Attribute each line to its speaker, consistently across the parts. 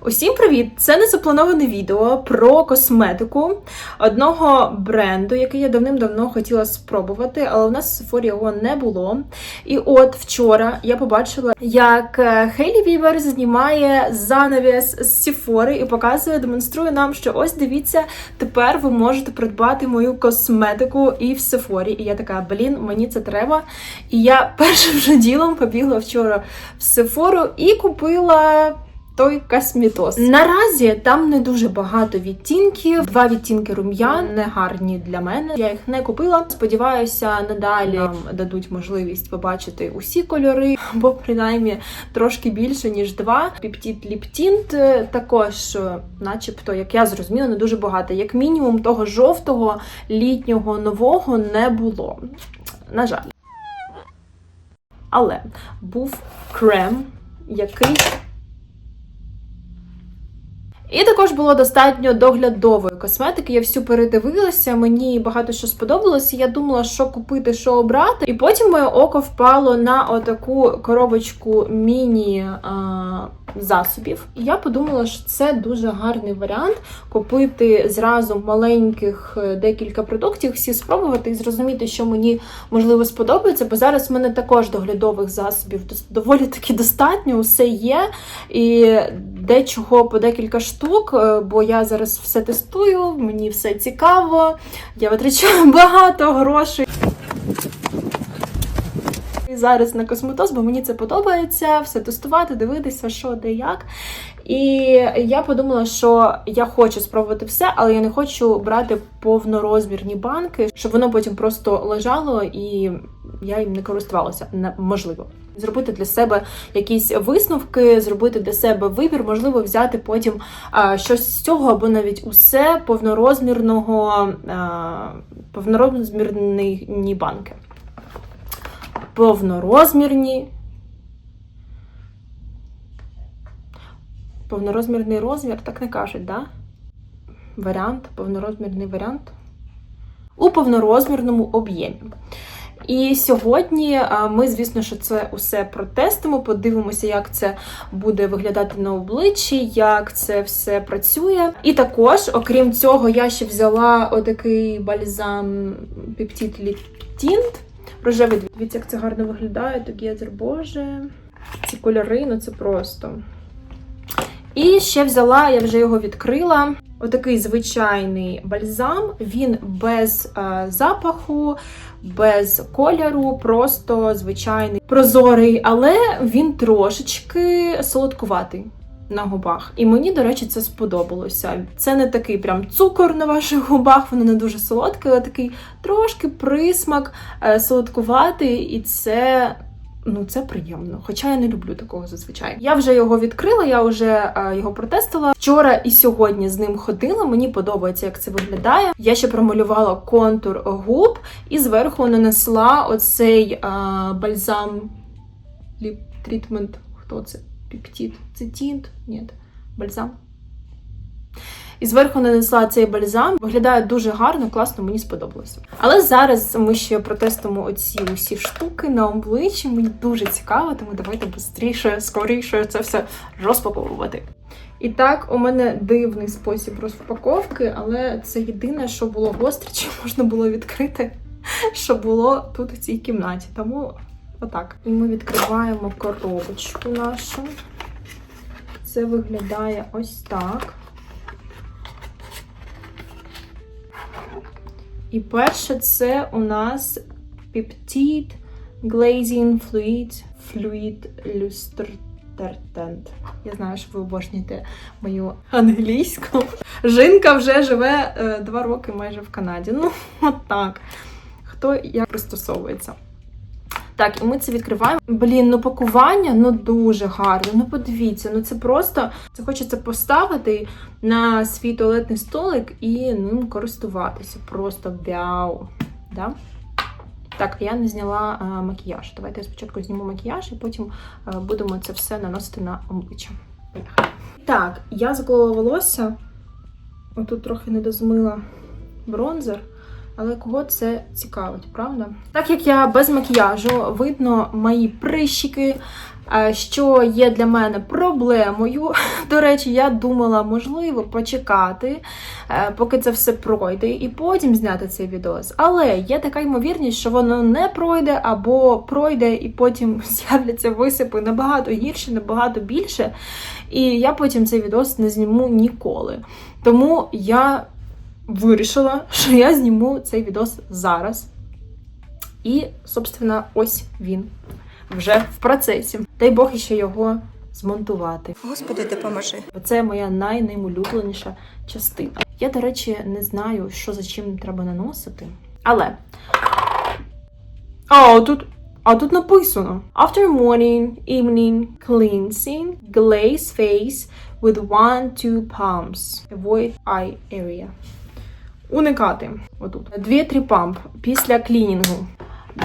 Speaker 1: Усім привіт! Це незаплановане відео про косметику одного бренду, який я давним-давно хотіла спробувати, але у нас в Сефорі його не було. І от вчора я побачила, як Хейлі Вівер знімає занавіс з Сефори і показує, демонструє нам, що ось дивіться, тепер ви можете придбати мою косметику і в Сефорі. І я така, блін, мені це треба. І я першим же ділом побігла вчора в Сефору і купила. Той косметоз. Наразі там не дуже багато відтінків. Два відтінки рум'ян не гарні для мене. Я їх не купила. Сподіваюся, надалі нам дадуть можливість побачити усі кольори, бо принаймні трошки більше ніж два. Піптіт ліптінт також, е, начебто, як я зрозуміла, не дуже багато. Як мінімум, того жовтого літнього нового не було. На жаль. Але був крем, який і також було достатньо доглядової косметики. Я всю передивилася, мені багато що сподобалося. Я думала, що купити, що обрати. І потім моє око впало на отаку коробочку міні-засобів. І я подумала, що це дуже гарний варіант купити зразу маленьких е, декілька продуктів, всі спробувати і зрозуміти, що мені можливо сподобається. Бо зараз в мене також доглядових засобів доволі таки достатньо, усе є. І дечого по декілька штук, е, бо я зараз все тестую, мені все цікаво, я витрачаю багато грошей. Зараз на косметоз, бо мені це подобається, все тестувати, дивитися, що де як. І я подумала, що я хочу спробувати все, але я не хочу брати повнорозмірні банки, щоб воно потім просто лежало і я їм не користувалася. Можливо. Зробити для себе якісь висновки, зробити для себе вибір, можливо, взяти потім щось з цього, або навіть усе повнорозмірного, повнорозмірні банки. Повнорозмірні. Повнорозмірний розмір, так не кажуть, да? Варіант, повнорозмірний варіант. У повнорозмірному об'ємі. І сьогодні ми, звісно, що це усе протестимо, подивимося, як це буде виглядати на обличчі, як це все працює. І також, окрім цього, я ще взяла отакий бальзам Peptide Lip Tint. Рожевий дивіться, як це гарно виглядає. Together, боже. Ці кольори, ну це просто. І ще взяла, я вже його відкрила. Отакий звичайний бальзам. Він без е, запаху, без кольору, просто звичайний прозорий, але він трошечки солодкуватий на губах. І мені, до речі, це сподобалося. Це не такий прям цукор на ваших губах, воно не дуже солодке, але такий трошки присмак е, солодкуватий, і це. Ну, це приємно, хоча я не люблю такого зазвичай. Я вже його відкрила, я вже е, його протестила. Вчора і сьогодні з ним ходила. Мені подобається, як це виглядає. Я ще промалювала контур губ і зверху нанесла оцей е, бальзам ліп трітмент. Хто це? Піптіт. Це тінт? Ні, бальзам. І зверху нанесла цей бальзам. Виглядає дуже гарно, класно, мені сподобалося. Але зараз ми ще протестимо оці усі штуки на обличчі. Мені дуже цікаво, тому давайте швидше, скоріше це все розпаковувати. І так, у мене дивний спосіб розпаковки, але це єдине, що було гостре, чи можна було відкрити, що було тут в цій кімнаті. Тому отак. І ми відкриваємо коробочку нашу. Це виглядає ось так. І перше це у нас Peptide Glazing Fluid Fluid Lustrertent. Я знаю, що ви обожнюєте мою англійську. Жінка вже живе е, два роки майже в Канаді. Ну, от так. Хто як пристосовується. Так, і ми це відкриваємо. Блін, ну пакування ну дуже гарне. Ну подивіться, ну це просто це хочеться поставити на свій туалетний столик і ним користуватися. Просто вяу. Да? Так, я не зняла а, макіяж. Давайте я спочатку зніму макіяж, і потім а, будемо це все наносити на обличчя. Так, я заклала волосся. Отут трохи не дозмила бронзер. Але кого це цікавить, правда? Так як я без макіяжу, видно мої прищики, е, що є для мене проблемою. До речі, я думала, можливо, почекати, е, поки це все пройде, і потім зняти цей відос. Але є така ймовірність, що воно не пройде або пройде, і потім з'являться висипи набагато гірше, набагато більше. І я потім цей відос не зніму ніколи. Тому я вирішила, що я зніму цей відос зараз. І, собственно, ось він вже в процесі. Дай Бог ще його змонтувати.
Speaker 2: Господи, допоможи.
Speaker 1: Це моя найнаймулюбленіша частина. Я, до речі, не знаю, що за чим треба наносити. Але. А, тут. А тут написано: After morning, evening, cleansing, glaze face with one-two palms. Avoid eye area. Уникати. Отут. Дві-три памп після клінінгу.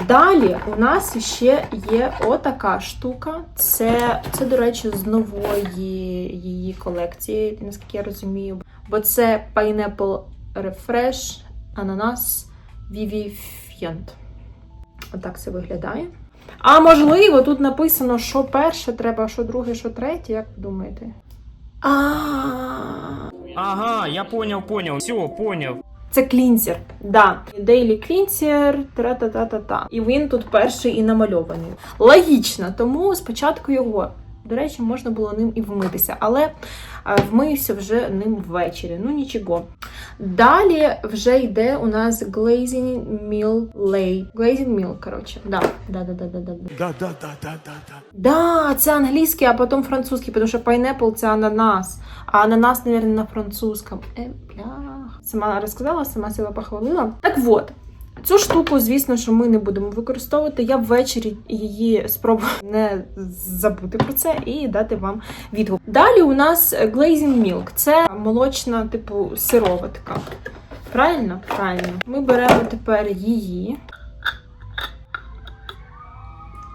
Speaker 1: Далі у нас ще є отака штука. Це, це, до речі, з нової її колекції, наскільки я розумію. Бо це Pineapple Refresh, ананас Vivifiant. Отак це виглядає. А можливо, тут написано, що перше треба, що друге, що третє, як ви думаєте? А,
Speaker 3: Ага, я понял, понял. Все, понял.
Speaker 1: Це клінсер, да. Daily Cleanser, тра-та-та-та-та. І він тут перший і намальований. Логічно, тому спочатку його. До речі, можна було ним і вмитися, але е, вмився вже ним ввечері. Ну нічого. Далі вже йде у нас Glazing Meal Lay. Glazing Meal, коротше. Да, да, да, да, да, да.
Speaker 4: Да, да, да, да, да, да.
Speaker 1: Да, це англійський, а потім французький, тому що pineapple – це ананас. А ананас, мабуть, на французькому. Е, блях. Сама розказала, сама себе похвалила. Так от. Цю штуку, звісно, що ми не будемо використовувати. Я ввечері її спробую не забути про це і дати вам відгук. Далі у нас Glazing Milk. Це молочна, типу, сироватка. Правильно? Правильно. Ми беремо тепер її.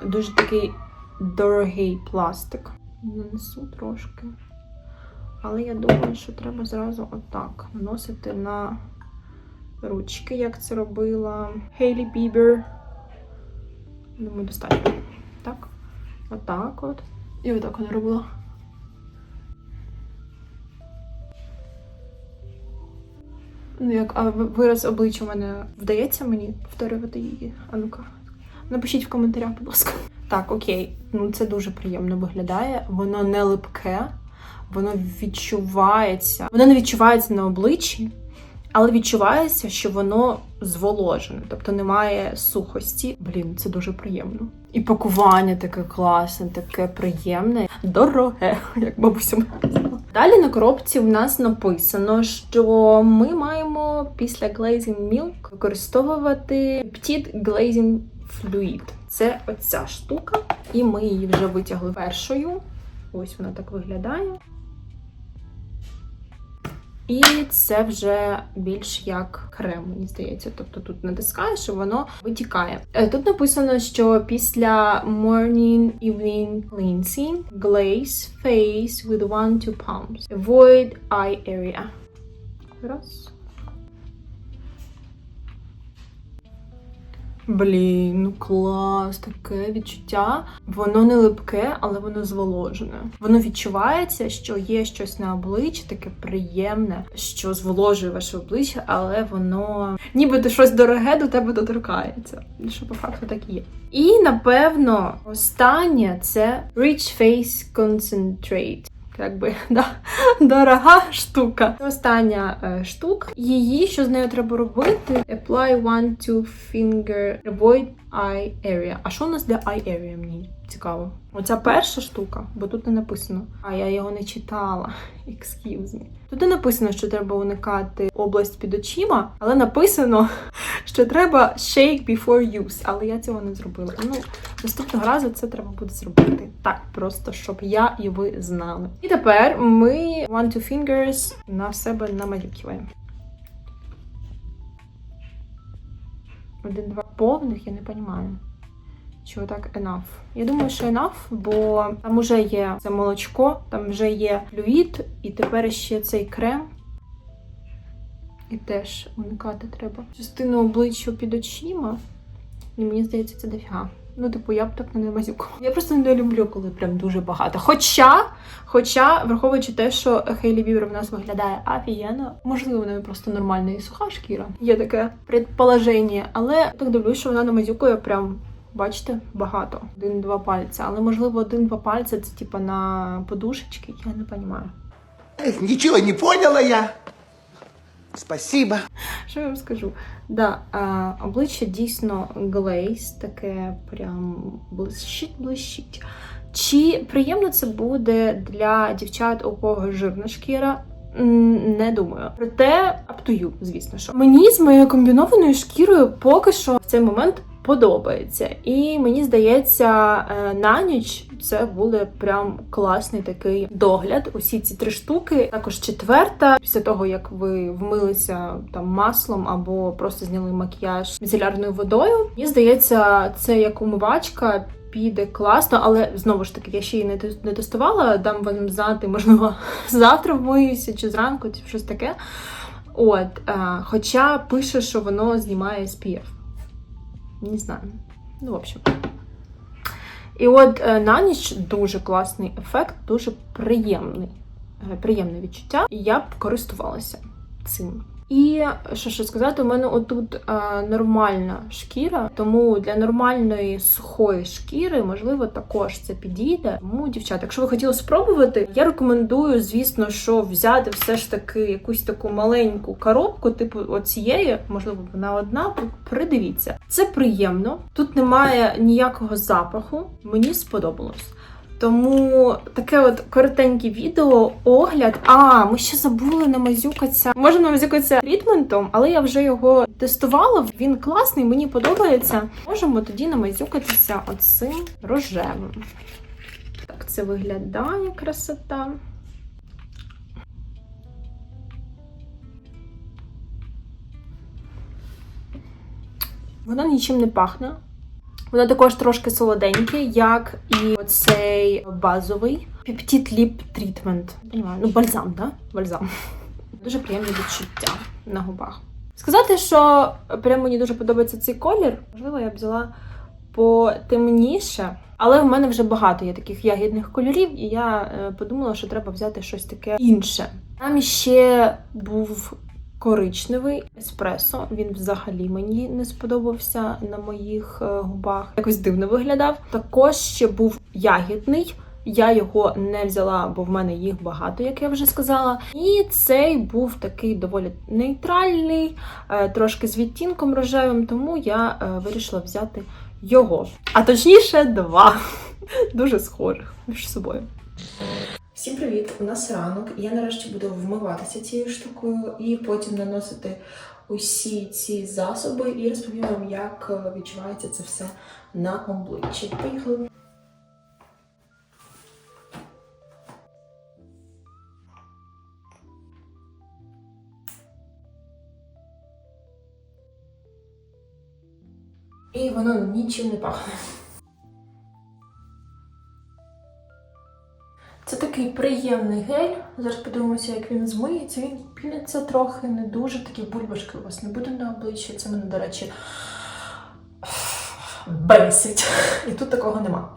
Speaker 1: Дуже такий дорогий пластик. Нанесу трошки. Але я думаю, що треба зразу отак наносити на ручки, як це робила Хейлі Бібер. Думаю, достатньо. Так. Отак от. І отак вона робила. Ну, як а вираз обличчя у мене вдається мені повторювати її. А ну-ка. Напишіть в коментарях, будь ласка. Так, окей. Ну це дуже приємно виглядає. Воно не липке, воно відчувається. Воно не відчувається на обличчі, але відчувається, що воно зволожене, тобто немає сухості. Блін, це дуже приємно. І пакування таке класне, таке приємне, дороге, як бабуся казала. Далі на коробці в нас написано, що ми маємо після Glazing Milk використовувати Petit Glazing Fluid. Це оця штука, і ми її вже витягли першою. Ось вона так виглядає. І це вже більш як крем, мені здається. Тобто тут натискаєш, і воно витікає. Е, Тут написано, що після morning evening cleansing, glaze face with one-two pumps. Avoid eye area. Раз. Блін, ну клас, таке відчуття. Воно не липке, але воно зволожене. Воно відчувається, що є щось на обличчі, таке приємне, що зволожує ваше обличчя, але воно нібито щось дороге до тебе доторкається. Що по факту так і є. І напевно, останнє це Rich Face Concentrate. Якби да, дорога штука. Остання е, штука. Її, що з нею треба робити? Apply one to finger, avoid eye area. А що у нас для eye area? Мені цікаво. Оця перша штука, бо тут не написано. А я його не читала. Excuse me. Тут не написано, що треба уникати область під очима, але написано, що треба shake before use. Але я цього не зробила. Ну, наступного разу це треба буде зробити. Так, просто щоб я і ви знали. І тепер ми one two fingers на себе намалюкуємо. Один-два повних, я не розумію. Чи отак enough? Я думаю, що enough, бо там вже є це молочко, там вже є флюїд, і тепер ще цей крем. І теж уникати треба. Частину обличчя під очима. І мені здається, це дофіга. Ну, типу, я б так не мазюкала. Я просто не люблю, коли прям дуже багато. Хоча, хоча, враховуючи те, що Хейлі Бівер в нас виглядає офігенно, можливо, в неї просто нормальна і суха шкіра. Є таке предположення, але так дивлюсь, що вона намазюкує прям. Бачите, багато. Один-два пальця. Але можливо, один-два пальця це типа на подушечки, я не розумію.
Speaker 2: Эх, Ничего не поняла я. Спасибо.
Speaker 1: Що я вам скажу? Да, а, обличчя дійсно глейс, таке прям блищить, блищить. Чи приємно це буде для дівчат, у кого жирна шкіра? Не думаю. Проте you, звісно що. Мені з моєю комбінованою шкірою поки що в цей момент подобається. І мені здається, е, на ніч це буде прям класний такий догляд. Усі ці три штуки. Також четверта, після того як ви вмилися там маслом або просто зняли макіяж міцелярною водою. Мені здається, це як умивачка. Піде класно, але знову ж таки, я ще її не тестувала. Дам вам знати, можливо, завтра вмиюся чи зранку, чи щось таке. От, е, хоча пише, що воно знімає SPF. Не знаю. Ну, в общем. І от е, на ніч дуже класний ефект, дуже приємний, е, приємне відчуття. І я б користувалася цим. І що ще сказати, у мене отут е, нормальна шкіра, тому для нормальної сухої шкіри, можливо, також це підійде. Тому, дівчата, якщо ви хотіли спробувати, я рекомендую, звісно, що взяти все ж таки якусь таку маленьку коробку, типу оцієї, можливо, вона одна. Придивіться, це приємно. Тут немає ніякого запаху. Мені сподобалось. Тому таке от коротеньке відео, огляд. А, ми ще забули намазюкатися. Можна намазюкатися трітментом, але я вже його тестувала. Він класний, мені подобається. Можемо тоді намазюкатися оцим рожевим. Так це виглядає красота. Вона нічим не пахне. Вона також трошки солоденьке, як і оцей базовий Lip Treatment. Понимаю, ну бальзам, да? Бальзам. Дуже приємне відчуття на губах. Сказати, що прям мені дуже подобається цей колір, можливо, я б взяла потемніше. Але в мене вже багато є таких ягідних кольорів, і я е, подумала, що треба взяти щось таке інше. Там ще був коричневий еспресо. Він взагалі мені не сподобався на моїх е, губах. Якось дивно виглядав. Також ще був ягідний. Я його не взяла, бо в мене їх багато, як я вже сказала. І цей був такий доволі нейтральний, е, трошки з відтінком рожевим, тому я е, вирішила взяти його. А точніше, два. Дуже схожих між собою. Всім привіт! У нас ранок. Я нарешті буду вмиватися цією штукою і потім наносити усі ці засоби і розповім вам, як е, відчувається це все на обличчі. Поїхали! І воно нічим не пахне. Це такий приємний гель. Зараз подивимося, як він змиється. Він піниться трохи, не дуже такі бульбашки у вас не буде на обличчі. Це мене, до речі, бесить. І тут такого нема.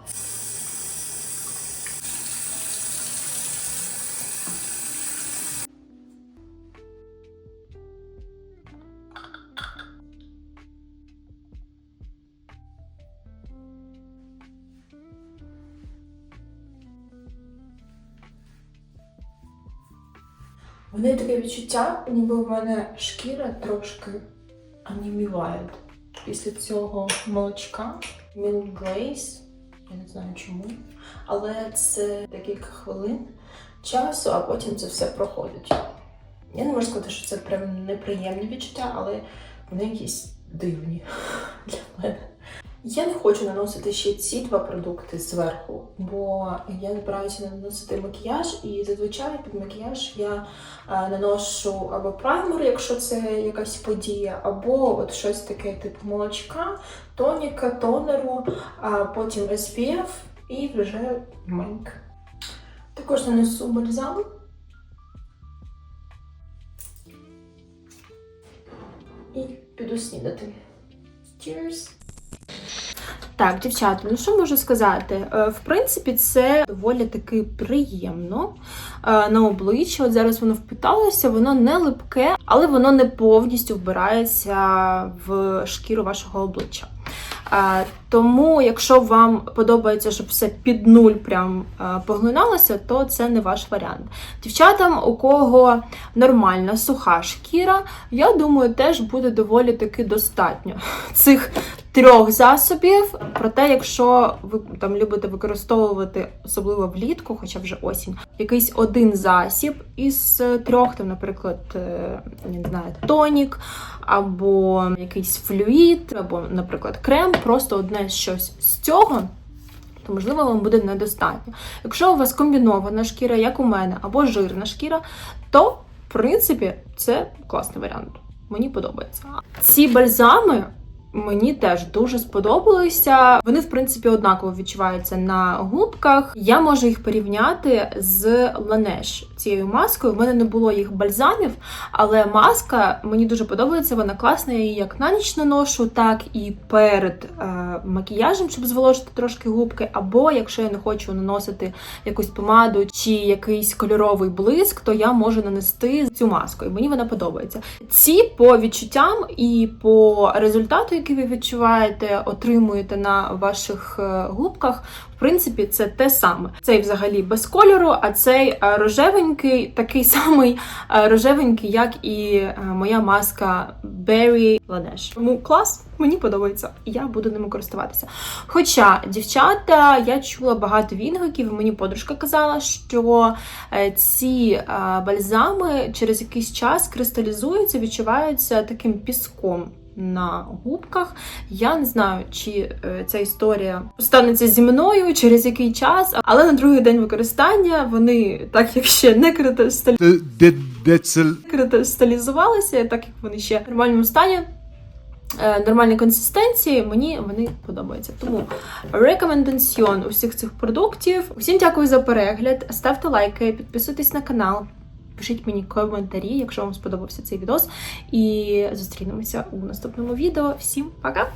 Speaker 1: Неї таке відчуття, ніби в мене шкіра трошки аніміває після цього молочка. Glaze. Я не знаю чому. Але це декілька хвилин часу, а потім це все проходить. Я не можу сказати, що це прям неприємні відчуття, але вони якісь дивні для мене. Я не хочу наносити ще ці два продукти зверху, бо я збираюся наносити макіяж, і зазвичай під макіяж я е, наношу або праймер, якщо це якась подія, або от щось таке типу молочка, тоніка, тонеру, а потім SPF і вже мейк. Також нанесу бальзам. і піду снідати. Cheers! Так, дівчата, ну що можу сказати? Е, В принципі, це доволі таки приємно е, на обличчі. От зараз воно впиталося, воно не липке, але воно не повністю вбирається в шкіру вашого обличчя. Тому, якщо вам подобається, щоб все під нуль прям е, поглиналося, то це не ваш варіант. Дівчатам, у кого нормальна суха шкіра, я думаю, теж буде доволі таки достатньо цих трьох засобів. Проте, якщо ви там любите використовувати, особливо влітку, хоча вже осінь, якийсь один засіб із трьох, там, наприклад, е, не знаю, тонік, або якийсь флюїд, або, наприклад, крем, просто одне щось з цього. То можливо вам буде недостатньо. Якщо у вас комбінована шкіра, як у мене, або жирна шкіра, то в принципі це класний варіант. Мені подобається. Ці бальзами мені теж дуже сподобалися. Вони, в принципі, однаково відчуваються на губках. Я можу їх порівняти з Laneige цією маскою. У мене не було їх бальзамів, але маска мені дуже подобається. Вона класна. Я її як на ніч наношу, так і перед е, макіяжем, щоб зволожити трошки губки. Або якщо я не хочу наносити якусь помаду чи якийсь кольоровий блиск, то я можу нанести цю маску. І мені вона подобається. Ці по відчуттям і по результату, який ви відчуваєте, отримуєте на ваших е, губках. Принципі, це те саме. Цей взагалі без кольору, а цей е, рожевенький, такий самий е, рожевенький, як і е, моя маска Berry Laneige. Тому клас, мені подобається, і я буду ними користуватися. Хоча, дівчата, я чула багато відгуків, мені подружка казала, що ці бальзами через якийсь час кристалізуються, відчуваються таким піском. На губках. Я не знаю, чи е, ця історія станеться зі мною через який час, але на другий день використання вони, так як ще не кристалізувалися, так як вони ще в нормальному стані. е, Нормальної консистенції, мені вони подобаються. Тому рекомендаціон усіх цих продуктів. Усім дякую за перегляд. Ставте лайки, підписуйтесь на канал, пишіть мені коментарі, якщо вам сподобався цей відос. І зустрінемося у наступному відео. Всім пока!